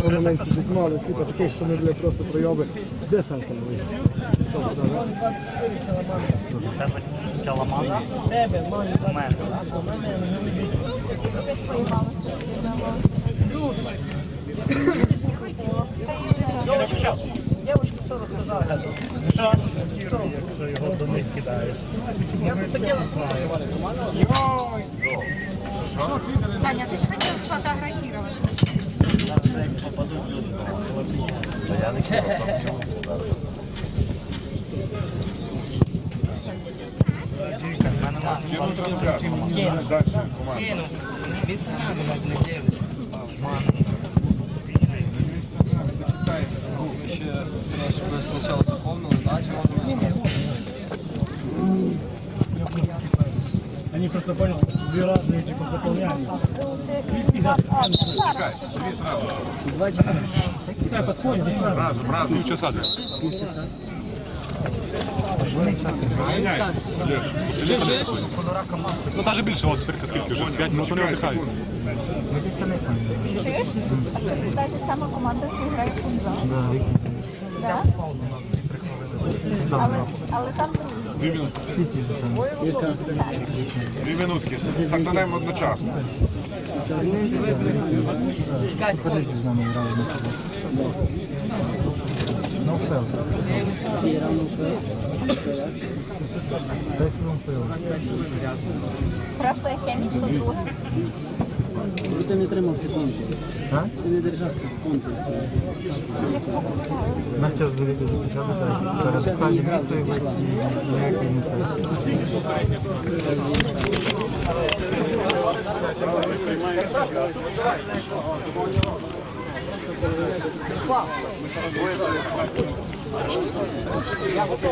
Десь мали, типу таких, що ми були просто пройоби десантом. Тобто, да. Тебе каламан? Тебе, У мене. Дівчатка, дівчатка все розказала. Що? Що його до них кидаєш. Я тут таке знаю. Таня, ты же хотел сфотографировать. В мене має Ви ще трошки ви спочатку заповнили, так? Чи можна Они просто понял, две разные типа заполняли. Свисти, да? Пускай подходит, еще раз. Разом, разом. Півчаса десь. Ну, навіть більше, от тепер скільки вже? 5 минут вони віддихають. Чуєш? Та ж сама команда, що грає в футбол. Да? Але, але там друзі. Дві минутки. Дві минутки. Стартанемо одночасно. Правда, яке місто друге? Ти не тримав секунду. Ти не держався секунду. Нас час буде зустрічатися перед останнім місцем і ніякий не це.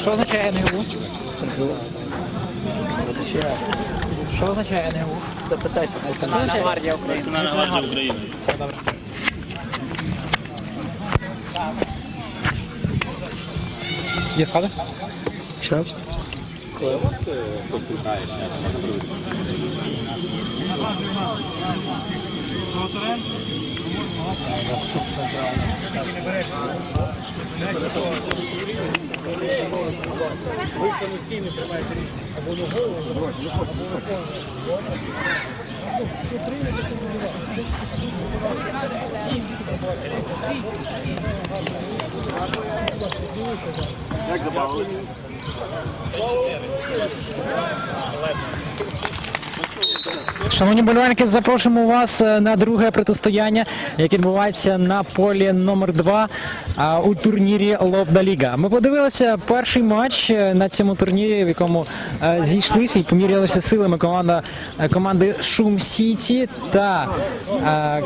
Що означає НГУ? Що означає НГУ? Запитайся. Національна гвардія України. Національна гвардія України. Все добре. Є склади? Що? Ви самостійно приймаєте рішення. Або на голову, або на голову. Шановні болівальники, запрошуємо вас е, на друге протистояння, яке відбувається на полі номер 2 у турнірі Лобна Ліга. Ми подивилися перший матч е, на цьому турнірі, в якому е, зійшлися і помірялися силами команда команди Шум Сіті та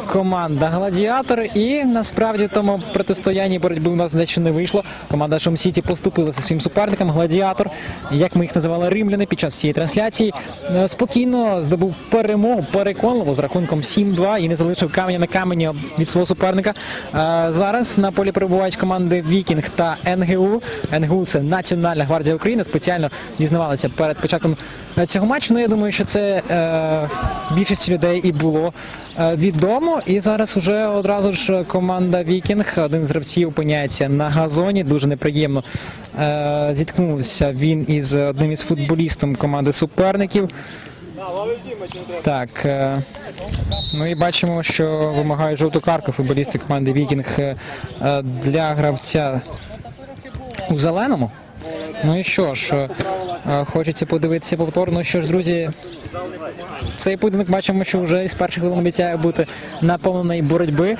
команда Гладіатор. І насправді в тому протистоянні боротьби у нас дещо не вийшло. Команда Шум Сіті поступилася своїм суперникам. Гладіатор, як ми їх називали римляни під час цієї трансляції, спокійно здобув перемогу переконливо з рахунком 7-2 і не залишив каменя на камені від свого суперника. Е, Зараз на полі перебувають команди Вікінг та НГУ. НГУ це Національна гвардія України. Спеціально дізнавалися перед початком е, цього матчу. Ну я думаю, що це е, більшості людей і було відомо. І зараз уже одразу ж команда Вікінг, один з гравців опиняється на газоні. Дуже неприємно е, зіткнувся він із одним із футболістом команди суперників. Так. ми Ну і бачимо, що вимагають жовту картку футболісти команди Вікінг е, е, для гравця у зеленому. Ну і що ж, е, хочеться подивитися повторно. Що ж, друзі, Цей поєдинок бачимо, що вже із перших хвилин обіцяє бути наповнений боротьби,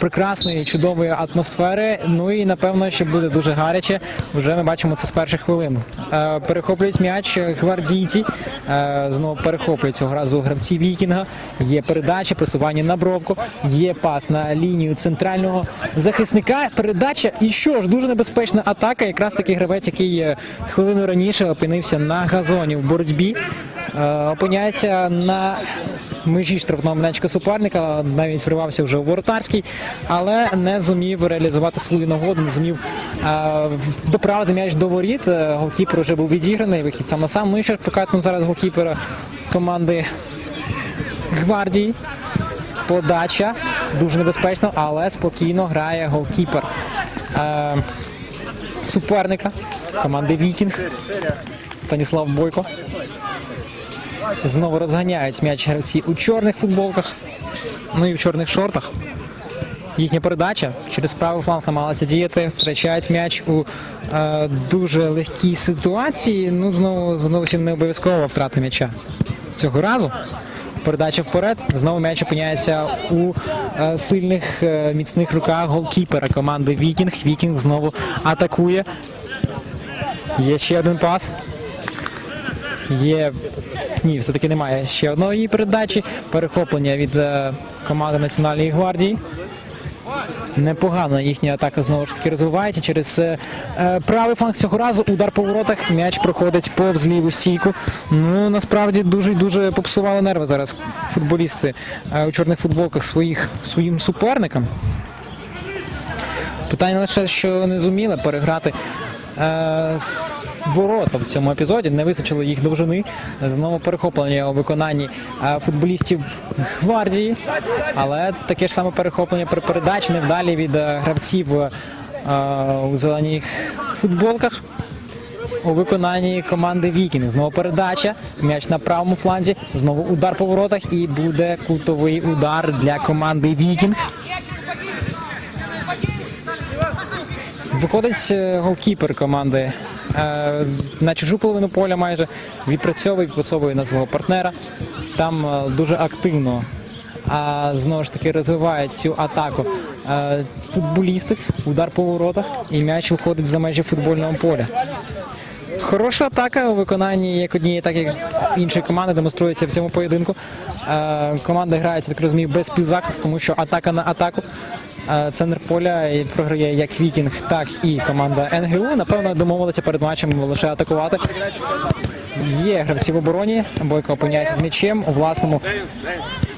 прекрасної, чудової атмосфери. Ну і напевно, що буде дуже гаряче. Вже ми бачимо це з перших хвилин. Е, Перехоплюють м'яч гвардійці. Е, Знову перехоплюють цього разу гравці Вікінга. Є передача, просування на бровку, є пас на лінію центрального захисника. Передача і що ж, дуже небезпечна атака. Якраз такий гравець, який е, хвилину раніше опинився на газоні в боротьбі. Е, Опиняється на межі штрафного майданчика суперника, навіть вривався вже у воротарський, але не зумів реалізувати свою нагоду, не зумів е, доправити м'яч до воріт. Е, Голкіпер вже був відіграний, вихід сам на сам. І що зараз голкіпера команди гвардії. Подача дуже небезпечно, але спокійно грає голкіпер суперника команди Вікінг Станіслав Бойко. Знову розганяють м'яч гравці у чорних футболках, ну і в чорних шортах. Їхня передача через правий фланг намагалася діяти, втрачають м'яч у е, дуже легкій ситуації. Ну, знову зовсім не обов'язково втрата м'яча цього разу. Передача вперед. Знову м'яч опиняється у е, сильних е, міцних руках голкіпера команди Вікінг. Вікінг знову атакує. Є ще один пас. Є. Ні, все-таки немає ще одної передачі. Перехоплення від е, команди Національної гвардії. Непогано їхня атака знову ж таки розвивається. Через е, е, правий фланг цього разу удар по воротах. М'яч проходить повз ліву стійку. Ну насправді дуже дуже попсували нерви зараз футболісти е, у чорних футболках своїх своїм суперникам. Питання лише, що не зуміли переграти ворота в цьому епізоді, не вистачило їх довжини. Знову перехоплення у виконанні е, футболістів гвардії, але таке ж саме перехоплення при передачі невдалі від е, гравців е, у зелених футболках. У виконанні команди Вікінг. Знову передача. М'яч на правому фланзі. Знову удар по воротах. І буде кутовий удар для команди Вікінг. Виходить е, голкіпер команди е, на чужу половину поля майже відпрацьовує, відпрацьовує на свого партнера. Там е, дуже активно. А знову ж таки розвивають цю атаку футболісти, удар по воротах, і м'яч виходить за межі футбольного поля. Хороша атака у виконанні як однієї, так і іншої команди демонструється в цьому поєдинку. Команда грається, так розумію, без співзахисту, тому що атака на атаку. Центр поля програє як Вікінг, так і команда НГУ. Напевно, домовилися перед матчем лише атакувати. Є гравці в обороні. Бойко опиняється з м'ячем у власному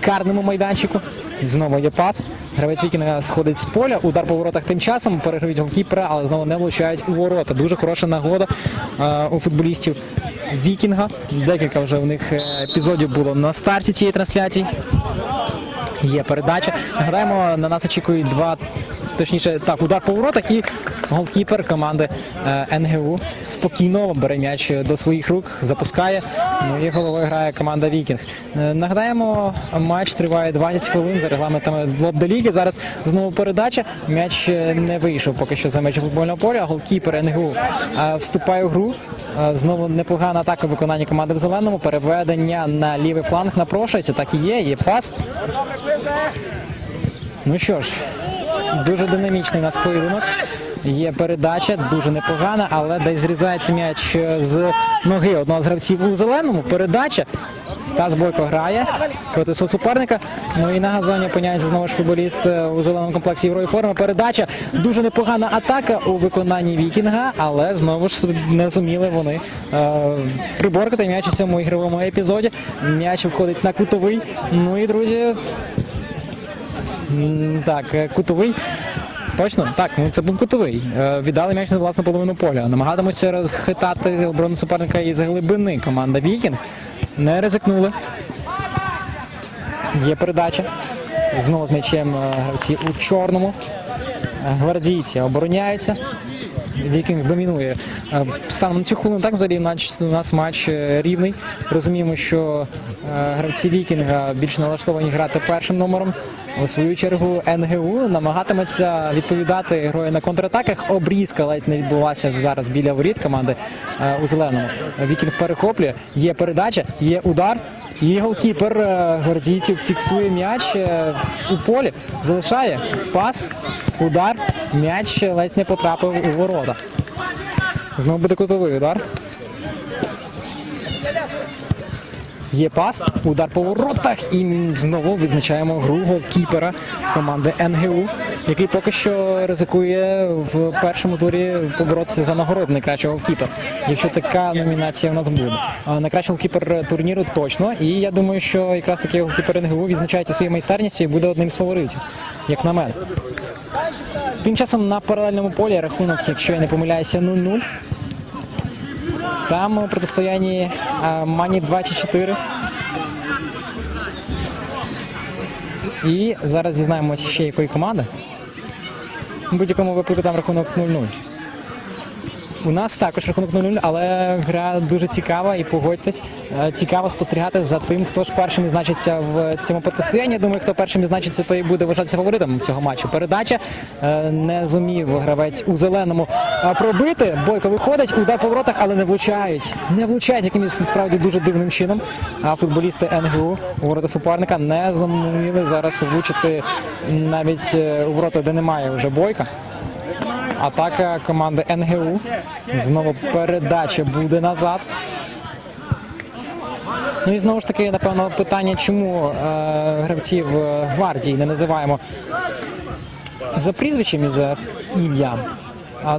карному майданчику. Знову є пас. Гравець Вікінга сходить з поля. Удар по воротах тим часом. Переграють голкіпера, але знову не влучають у ворота. Дуже хороша нагода е, у футболістів Вікінга. Декілька вже в них е, епізодів було на старті цієї трансляції. Є передача. Нагадаємо, на нас очікують два, точніше, так, удар по воротах і голкіпер команди е, НГУ спокійно бере м'яч до своїх рук, запускає. Ну і головою грає команда Вікінг. Е, Нагадаємо, матч триває 20 хвилин за регламентами Лобделіги. Зараз знову передача. М'яч е, не вийшов поки що за межі футбольного поля. Голкіпер НГУ вступає у гру. Знову непогана атака в виконанні команди в зеленому. Переведення на лівий фланг напрошується. Так і є. Є пас. Ну що ж, дуже динамічний у нас поєдинок. Є передача, дуже непогана, але десь зрізається м'яч е, з ноги одного з гравців у зеленому. Передача. Стас Бойко грає проти свого суперника. Ну і на газоні опиняється знову ж футболіст е, у зеленому комплексі ігрової форми. Передача. Дуже непогана атака у виконанні Вікінга, але знову ж не зуміли вони е, приборкати м'яч у цьому ігровому епізоді. М'яч входить на кутовий. Ну і друзі, Так, е, кутовий. Точно, так, ну це був кутовий. Е, Віддали м'яч на власну половину поля. Намагатимуться розхитати оборону суперника із глибини. Команда Вікінг не ризикнули. Є передача. Знову з м'ячем е, гравці у чорному. Гвардійці обороняються. Вікінг домінує. Станом на цю хвилину так взагалі у нас матч рівний. Розуміємо, що гравці Вікінга більш налаштовані грати першим номером. У свою чергу НГУ намагатиметься відповідати грою на контратаках. Обрізка ледь не відбулася зараз біля воріт команди е, у зеленому. Вікінг перехоплює, є передача, є удар. І голкіпер е, гвардійців фіксує м'яч е, у полі, залишає пас, удар, м'яч ледь не потрапив у ворота. Знову буде кутовий удар. Є пас, удар по воротах, і знову відзначаємо гру голкіпера команди НГУ, який поки що ризикує в першому турі поборотися за нагороду найкращого голкіпера. Якщо така номінація у нас буде. Найкращий голкіпер турніру точно. І я думаю, що якраз таки голкіпер НГУ відзначається своєю майстерністю і буде одним з фаворитів, як на мене. Тим часом на паралельному полі рахунок, якщо я не помиляюся, 0-0. Там у протистоянні Мані 24. І зараз дізнаємося ще якої команди. У будь-якому випадку там рахунок 0-0. У нас також рахунок 0-0, але гра дуже цікава і погодьтесь, е, цікаво спостерігати за тим, хто ж першим відзначиться в цьому протистоянні. Думаю, хто першим відзначиться, той буде вважатися фаворитом цього матчу. Передача е, не зумів гравець у зеленому е, пробити. Бойко виходить, удар по воротах, але не влучають. Не влучають якимось насправді дуже дивним чином. А футболісти НГУ ворота суперника не зуміли зараз влучити навіть у ворота, де немає вже бойка. Атака команди НГУ. Знову передача буде назад. Ну і знову ж таки, напевно, питання, чому е, гравців гвардії не називаємо за прізвищем і за ім'ям. А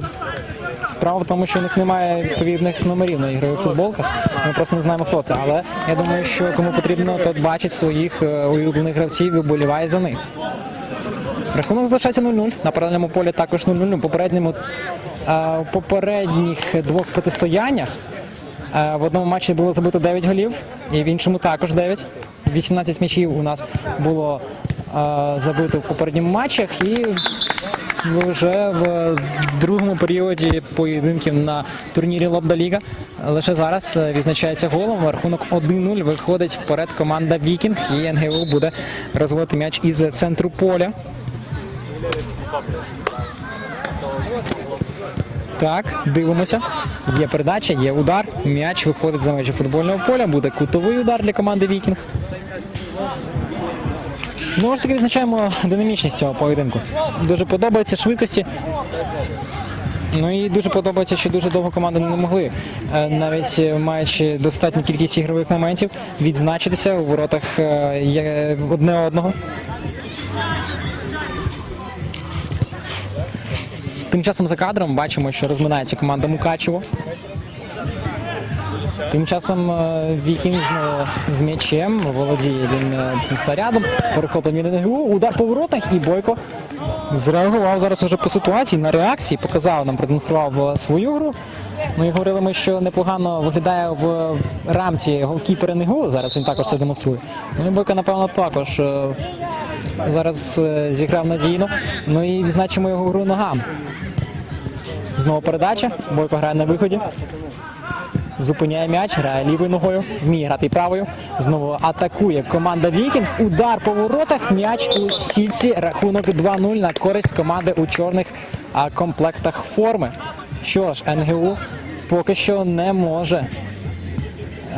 справа в тому, що у них немає відповідних номерів на ігрових футболках. Ми просто не знаємо, хто це. Але я думаю, що кому потрібно, тот бачить своїх е, улюблених гравців і вболіває за них. Рахунок залишається 0-0. На паралельному полі також 0-0. У попередньому е, у попередніх двох протистояннях е, в одному матчі було забито 9 голів, і в іншому також 9. 18 м'ячів у нас було е, забито в попередньому матчах, і вже в другому періоді поєдинків на турнірі Лобда Ліга лише зараз е, відзначається голом. Рахунок 1-0 виходить вперед команда Вікінг, і НГУ буде розводити м'яч із центру поля. Так, дивимося. Є передача, є удар. М'яч виходить за межі футбольного поля. Буде кутовий удар для команди Вікінг. Знову ж таки відзначаємо динамічність цього поєдинку. Дуже подобається швидкості. Ну і дуже подобається, що дуже довго команди не могли, е, навіть маючи достатню кількість ігрових моментів, відзначитися у воротах е, одне одного. Тим часом за кадром бачимо, що розминається команда Мукачево. Тим часом е, Вікінг з м'ячем володіє він е, цим снарядом, перехоплення НГУ, удар по воротах і Бойко зреагував зараз уже по ситуації на реакції, показав нам, продемонстрував е, свою гру. Ну і говорили ми, що непогано виглядає в рамці голкіпера НГУ. Зараз він також це демонструє. Ну і Бойко, напевно, також зараз е, зіграв надійно. Ну і відзначимо його гру ногам. Знову передача. Бойко грає на виході. Зупиняє м'яч, грає лівою ногою, вміє грати правою. Знову атакує команда Вікінг. Удар по воротах. М'яч у сітці. Рахунок 2-0 на користь команди у чорних комплектах форми. Що ж, НГУ поки що не може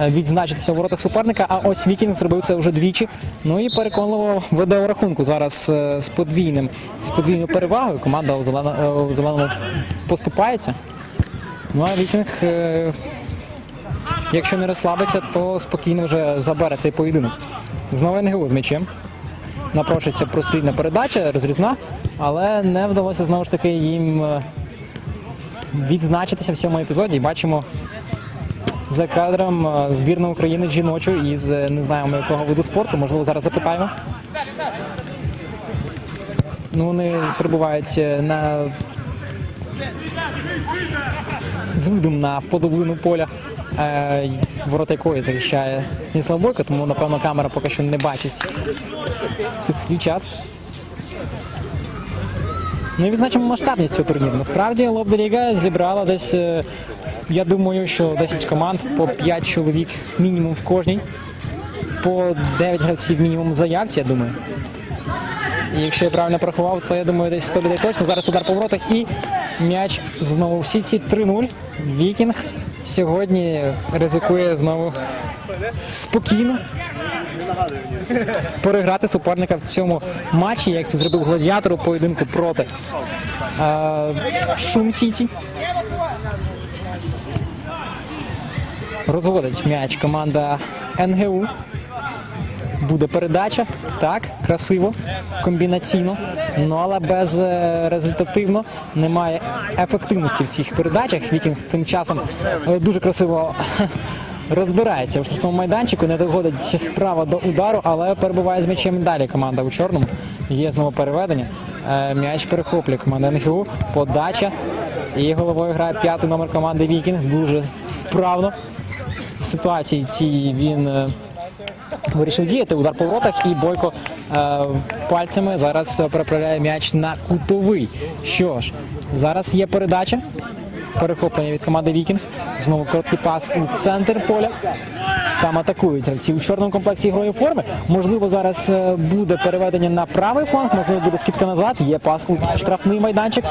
відзначитися у воротах суперника. А ось Вікінг зробив це вже двічі. Ну і переконливо веде у рахунку зараз е, з подвійним з подвійною перевагою. Команда у зелено- е, у зеленому поступається. Ну а Вікінг, е, якщо не розслабиться, то спокійно вже забере цей поєдинок. Знову НГУ з м'ячем. Напрошується прострільна передача, розрізна, але не вдалося знову ж таки їм е, відзначитися в цьому епізоді. Бачимо за кадром е, збірну України жіночу із е, не знаємо якого виду спорту. Можливо, зараз запитаємо. Ну, вони перебувають е, на з видом на половину поля, ворота якої захищає Станіслав Бойко, тому напевно камера поки що не бачить цих дівчат. Ну і відзначимо масштабність цього турніру. Насправді Лобда Ліга зібрала десь, я думаю, що 10 команд по 5 чоловік мінімум в кожній, по 9 гравців мінімум в заявці, я думаю. Якщо я правильно порахував, то я думаю, десь 100 людей точно. Зараз удар по воротах і м'яч знову в сітці 3-0. Вікінг сьогодні ризикує знову спокійно переграти суперника в цьому матчі, як це зробив гладіатор у поєдинку проти е, Шум Сіті. Розводить м'яч команда НГУ. Буде передача. Так, красиво, комбінаційно. Ну але без е, немає ефективності в цих передачах. Вікінг тим часом е, дуже красиво розбирається у штрафному майданчику, не доходить справа до удару, але перебуває з м'ячем далі. Команда у чорному. Є знову переведення. Е, М'яч перехоплює команда НГУ. Подача. І головою грає п'ятий номер команди Вікінг. Дуже вправно. Ситуації цій він. е, Вирішив діяти удар по воротах і Бойко е, пальцями зараз переправляє м'яч на кутовий. Що ж, зараз є передача. Перехоплення від команди Вікінг. Знову короткий пас у центр поля. Там атакують гравці у чорному комплекті ігрової форми. Можливо, зараз е, буде переведення на правий фланг, можливо, буде скидка назад. Є пас у штрафний майданчик.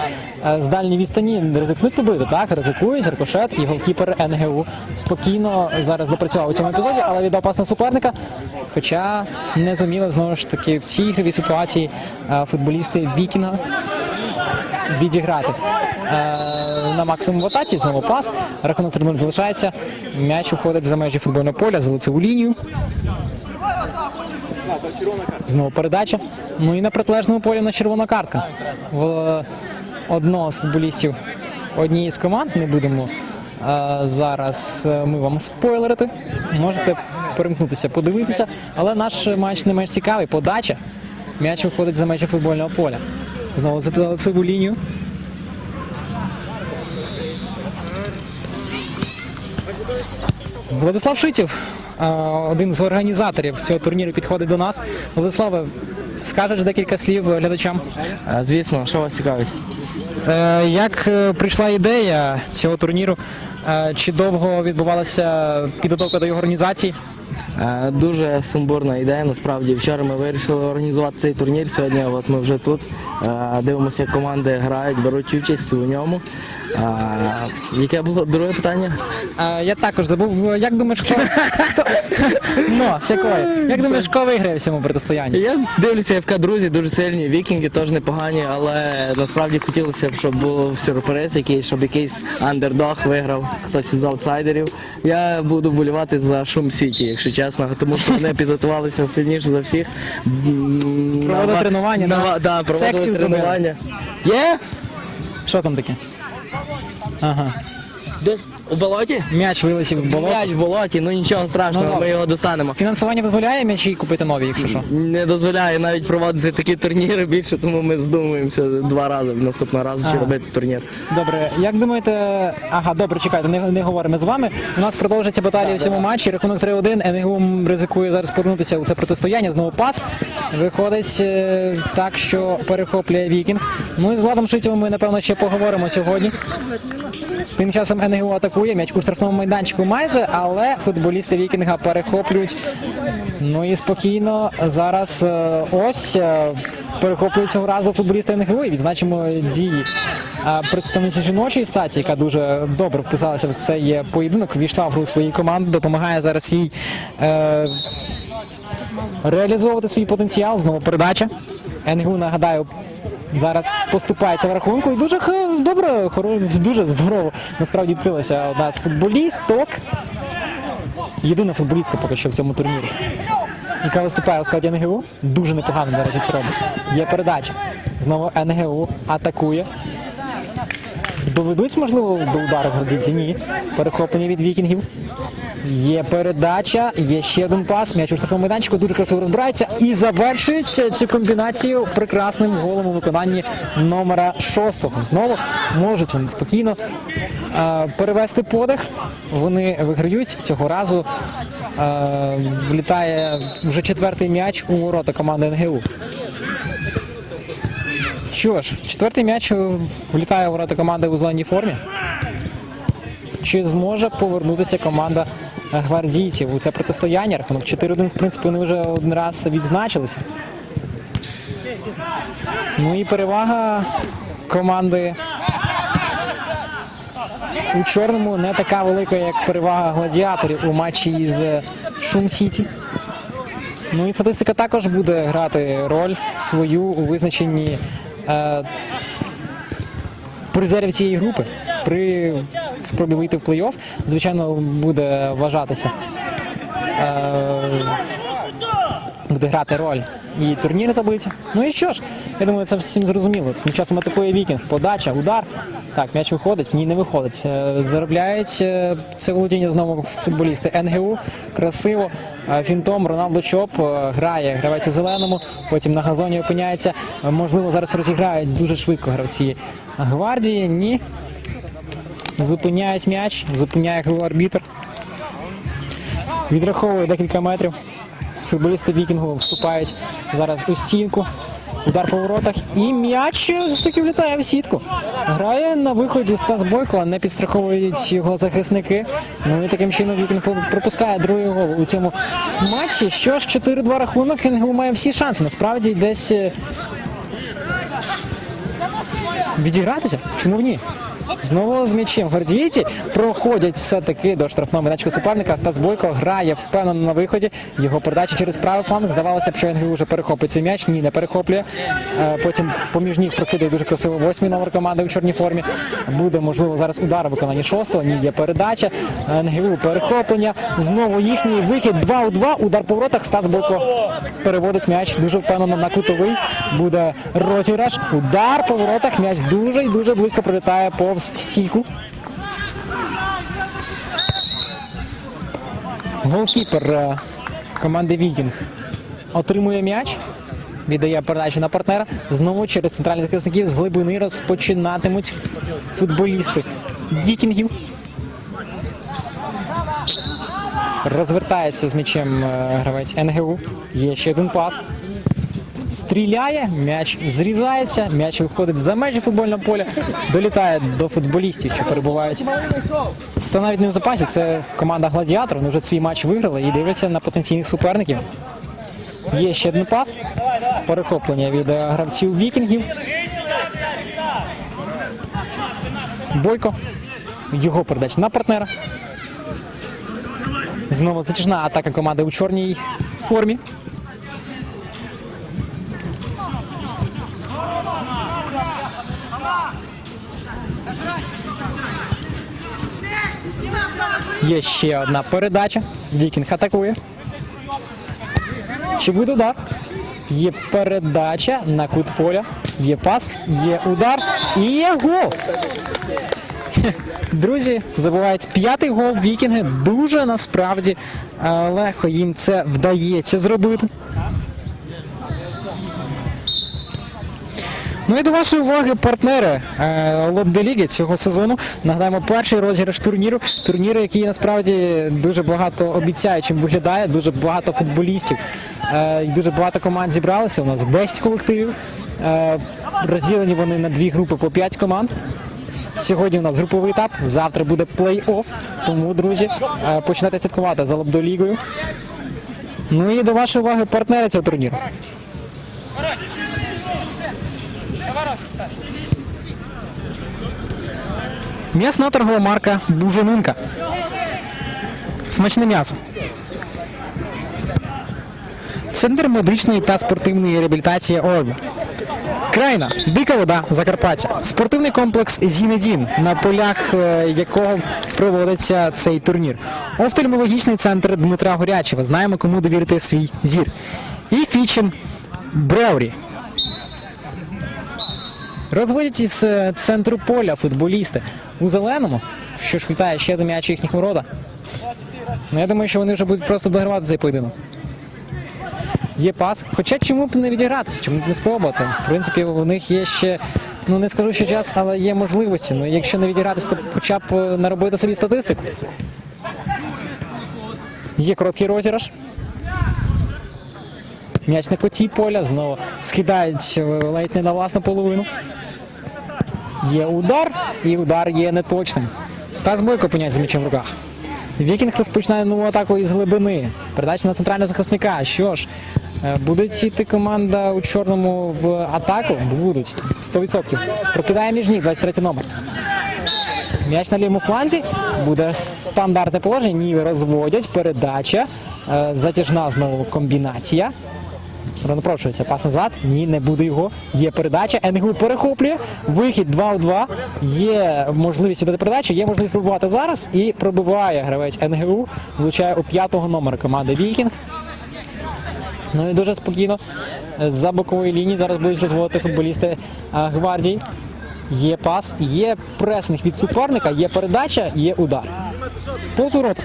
Е, З дальньої відстані ризикнуть побити. Так, ризикують, рикошет і голкіпер НГУ спокійно зараз допрацював у цьому епізоді, але віддав пас суперника. Хоча не зуміли знову ж таки в цій ігровій ситуації е, футболісти Вікінга відіграти е, на максимум в атаці. Знову пас. Рахунок 3-0 залишається. М'яч виходить за межі футбольного поля, за лицеву лінію. Знову передача. Ну і на протилежному полі на червона картка. Е, одного з футболістів однієї з команд не будемо е, зараз ми вам спойлерити. Можете перемкнутися, подивитися, але наш матч не менш цікавий. Подача. М'яч виходить за межі футбольного поля. Знову за лицеву лінію. Владислав Шитів, один з організаторів цього турніру, підходить до нас. Владиславе, скажеш декілька слів глядачам. Е, Звісно, що вас цікавить? Е, Як е, прийшла ідея цього турніру? Чи довго відбувалася підготовка до його організації? Е, Дуже сумбурна ідея. Насправді вчора ми вирішили організувати цей турнір. Сьогодні от ми вже тут е, дивимося, як команди грають, беруть участь у ньому. Е, Яке було друге питання? Е, Я також забув. Як думаєш, хто? хто... Ну, з якої? Як думаєш, хто виграє в цьому протистоянні? Я дивлюся, ФК друзі дуже сильні, вікінги теж непогані, але насправді хотілося б, щоб був сюрприз, який, щоб якийсь андердог виграв, хтось із аутсайдерів. Я буду болівати за шум Сіті, якщо чесно, тому що вони підготувалися сильніше за всіх. М, Проводили тренування, на- да? да, проводили Секцію зробили. тренування. Є? Що там таке? Ага. Десь у болоті? М'яч вилетів в болото. М'яч в болоті, ну нічого страшного, Ну, ми добре. його достанемо. Фінансування дозволяє м'ячі купити нові, якщо що. Не дозволяє навіть проводити такі турніри більше, тому ми здумуємося два рази наступного разу, чи робити турнір. Добре, як думаєте, ага, добре, чекайте, не, не говоримо з вами. У нас продовжиться баталія в цьому матчі. Рахунок 3-1. НГУ ризикує зараз повернутися у це протистояння. Знову пас. Виходить е, так, що перехоплює Вікінг. Ну і з Владом Шитєвим ми, напевно, ще поговоримо сьогодні. Тим часом НГУ атакує м'яч у штрафному майданчику майже, але футболісти Вікінга перехоплюють. Ну і спокійно зараз е, ось е, перехоплюють цього разу футболісти НГУ. І відзначимо дії е, представниці жіночої статі, яка дуже добре вписалася в цей поєдинок. Війшла в гру своєї команди, допомагає зараз їй. Реалізовувати свій потенціал. Знову передача. НГУ, нагадаю, зараз поступається в рахунку. І дуже добре, дуже здорово. Насправді відкрилася одна з футболісток. Єдина футболістка поки що в цьому турнірі. Яка виступає у складі НГУ. Дуже непогано, до речі, робить. Є передача. Знову НГУ атакує. Доведуть, можливо, до удару Гордіці? Ні. Перехоплення від вікінгів. Є передача, є ще один пас. М'яч у штрафному майданчику дуже красиво розбирається і завершують цю комбінацію прекрасним голом у виконанні номера шостого. Знову можуть вони спокійно е, перевести подих. Вони виграють цього разу. Е, влітає вже четвертий м'яч у ворота команди НГУ. Що ж, четвертий м'яч влітає у ворота команди у зеленій формі. Чи зможе повернутися команда гвардійців у це протистояння? Рахунок 4-1, в принципі, вони вже один раз відзначилися. Ну і перевага команди у чорному не така велика, як перевага гладіаторів у матчі із Шум Сіті. Ну і статистика також буде грати роль свою у визначенні е, призерів цієї групи. При спробі вийти в плей-офф, звичайно, буде вважатися. Е, буде грати роль і турнірна таблиця. Ну і що ж, я думаю, це всім зрозуміло. Тим часом атакує вікінг, подача, удар. Так, м'яч виходить, ні, не виходить. Е, Заробляють е, це володіння знову футболісти НГУ. Красиво. Е, Фінтом Роналдо Чоп грає, гравець у зеленому, потім на газоні опиняється. Можливо, зараз розіграють дуже швидко гравці гвардії. Ні. Зупиняють м'яч, зупиняє арбітр. Відраховує декілька метрів. Футболісти Вікінгу вступають зараз у стінку. Удар по воротах. І м'яч таки влітає в сітку. Грає на виході Стас Бойко, не підстраховують його захисники. Ну і таким чином Вікінг пропускає другий гол у цьому матчі. Що ж, 4-2 рахунок. Кінгу має всі шанси. Насправді десь е, відігратися. Чому б ні? Знову з м'ячем гвардійці проходять все-таки до штрафного майданчика суперника. Стас Бойко грає впевнено на виході. Його передача через правий фланг. Здавалося б, що НГУ вже перехопить цей м'яч. Ні, не перехоплює. Е, Потім поміж ніг прокидає дуже красиво восьмий номер команди у чорній формі. Буде можливо зараз удар у виконанні шостого. Ні, є передача. НГУ перехоплення. Знову їхній вихід 2 у 2. Удар по воротах. Стас Бойко переводить м'яч дуже впевнено на кутовий. Буде розіграш. Удар по воротах. М'яч дуже і дуже близько прилітає повз стійку. Голкіпер е, команди Вікінг отримує м'яч. Віддає передачу на партнера. Знову через центральних захисників з глибини розпочинатимуть футболісти вікінгів. Розвертається з м'ячем е, гравець НГУ. Є ще один пас. Стріляє, м'яч зрізається, м'яч виходить за межі футбольного поля, долітає до футболістів, що перебувають. Та навіть не в запасі, це команда Гладіатор. Вони вже свій матч виграли і дивляться на потенційних суперників. Є ще один пас. Перехоплення від е, гравців вікінгів. Бойко. Його передача на партнера. Знову затяжна атака команди у чорній формі. Є ще одна передача. Вікінг атакує. Чи буде удар? Є передача на кут поля. Є пас, є удар і є гол. Друзі, забувають п'ятий гол вікінги. Дуже насправді легко їм це вдається зробити. Ну і до вашої уваги партнери е, Лобделіги цього сезону. Нагадаємо, перший розіграш турніру. Турніру, який насправді дуже багато обіцяючим виглядає, дуже багато футболістів е, і дуже багато команд зібралися. У нас 10 колективів. Е, розділені вони на дві групи по 5 команд. Сьогодні у нас груповий етап, завтра буде плей-офф. Тому, друзі, е, починайте слідкувати за Лобдолігою. Ну і до вашої уваги партнери цього турніру. М'ясна торгова марка Буженинка. Смачне м'ясо. Центр медичної та спортивної реабілітації ОРБ. Крайна, дика вода Закарпаття. Спортивний комплекс Зінедін, на полях е, якого проводиться цей турнір. Офтальмологічний центр Дмитра Горячева. Знаємо, кому довірити свій зір. І Фічен Бреурі. Розводять із е, центру поля футболісти у зеленому, що ж вітає ще до м'яча їхніх ворота. Ну, я думаю, що вони вже будуть просто догравати цей поєдинок. Є пас. Хоча чому б не відігратися, чому б не спробувати? В принципі, у них є ще, ну не скажу, що час, але є можливості. Ну, якщо не відігратися, то хоча б е, наробити собі статистику. Є короткий розіграш. М'яч на коті поля, знову скидають е, ледь не на власну половину. Є удар, і удар є неточним. Стас Бойко опиняється з м'ячем в руках. Вікінг розпочинає нову атаку із глибини. Передача на центрального захисника. Що ж, е, буде йти команда у чорному в атаку? Будуть 100%. Прокидає між ніг 23 номер. М'яч на лівому фланзі. Буде стандартне положення. Ніви розводять. Передача. Е, Затяжна знову комбінація. Напрошується пас назад. Ні, не буде його. Є передача. НГУ перехоплює. Вихід 2 в 2. Є можливість віддати передачу, є можливість пробувати зараз. І пробиває гравець НГУ. Влучає у п'ятого номера команди Вікінг. Ну і дуже спокійно за бокової лінії зараз будуть розводити футболісти гвардії. Є пас, є пресинг від суперника, є передача, є удар. Повз ворота.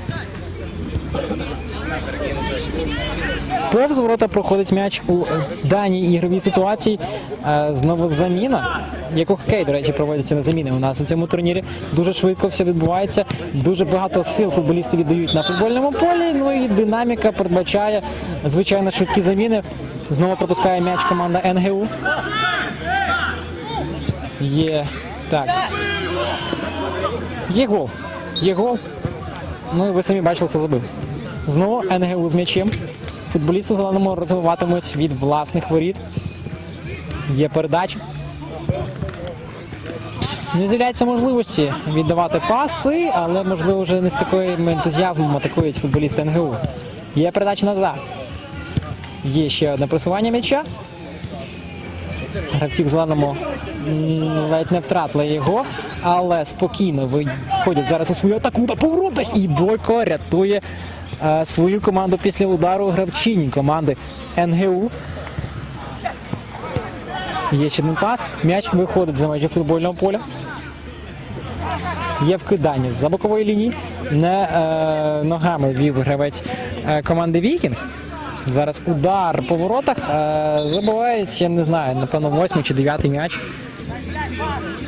Повз ворота проходить м'яч у даній ігровій ситуації. Е, Знову заміна. Як у хокей, до речі, проводяться на заміни у нас у цьому турнірі. Дуже швидко все відбувається. Дуже багато сил футболісти віддають на футбольному полі. Ну і динаміка передбачає звичайно швидкі заміни. Знову пропускає м'яч команда НГУ. Є так. Є гол. Є гол. Ну і ви самі бачили, хто забив. Знову НГУ з м'ячем. Футболісти зеленому розвиватимуть від власних воріт. Є передача. Не з'являються можливості віддавати паси, але можливо вже не з таким ентузіазмом атакують футболісти НГУ. Є передача назад. Є ще одне просування м'яча. Гравці в зеленому ледь не втратили його, але спокійно виходять зараз у свою атаку на поворотах. І Бойко рятує свою команду після удару гравчині команди НГУ. Є ще один пас. М'яч виходить за межі футбольного поля. Є вкидання з-за бокової лінії. Не е, ногами вів гравець е, команди Вікінг. Зараз удар по воротах. Е, забувають, я не знаю, напевно, восьмий чи дев'ятий м'яч.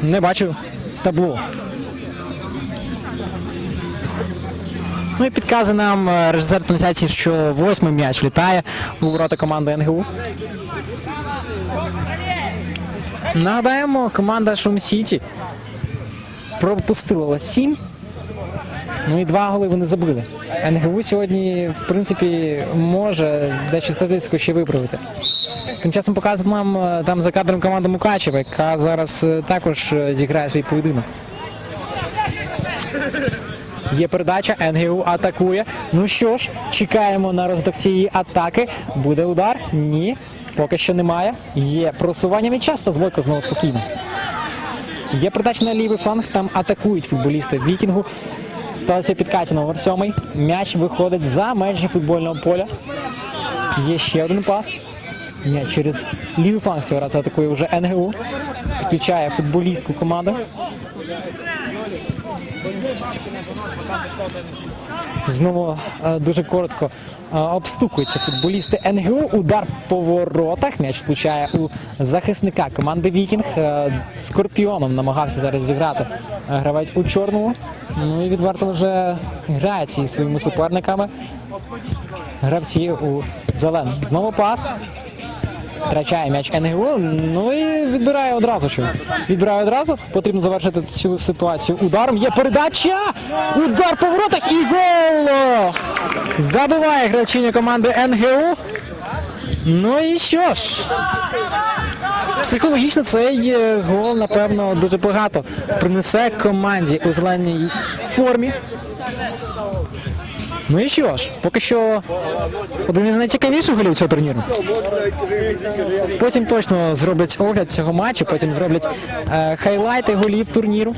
Не бачу табло. Ну і підказує нам е, режисер трансляції, що восьмий м'яч літає у ворота команди НГУ. Нагадаємо, команда Шум Сіті пропустила сім. Ну і два голи вони забили. НГУ сьогодні, в принципі, може дещо статистику ще виправити. Тим часом показує нам е, там за кадром команда Мукачева, яка зараз е, також зіграє свій поєдинок. Є передача, НГУ атакує. Ну що ж, чекаємо на розвиток цієї атаки. Буде удар? Ні. Поки що немає. Є просування м'яча, Стас Бойко знову спокійно. Є передача на лівий фланг, там атакують футболісти Вікінгу. Сталося підкаті номер сьомий. М'яч виходить за межі футбольного поля. Є ще один пас. М'яч через лівий фланг цього разу атакує вже НГУ. Підключає футболістку команду. Знову е, дуже коротко е, обстукуються футболісти НГУ. Удар по воротах. М'яч влучає у захисника команди Вікінг. Е, Скорпіоном намагався зараз зіграти гравець у чорному. Ну і відверто вже грається із своїми суперниками. Гравці у зеленому. Знову пас. Втрачає м'яч НГУ, ну і відбирає одразу. Що? Відбирає одразу. Потрібно завершити цю ситуацію ударом. Є передача! Удар по воротах і гол! Забиває гравчиня команди НГУ. Ну і що ж? Психологічно цей е, гол, напевно, дуже багато принесе команді у зеленій формі. Ну і що ж, поки що один із найцікавіших голів цього турніру. Потім точно зроблять огляд цього матчу, потім зроблять е, хайлайти голів турніру.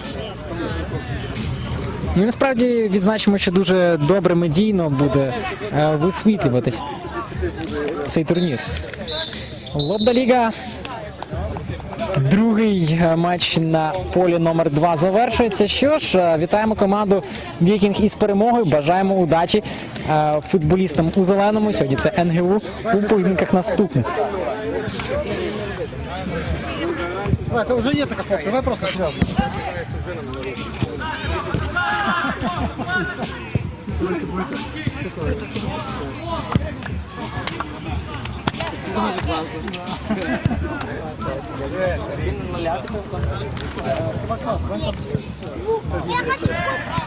Ну і насправді відзначимо, що дуже добре медійно буде е, висвітлюватись цей турнір. Лобда Ліга. Другий е, матч на полі номер 2 завершується. Що ж, е, вітаємо команду Вікінг із перемогою. Бажаємо удачі е, футболістам у зеленому. Сьогодні це НГУ у поєдинках наступних. Це вже є така фотка, давай просто сразу. Я наляти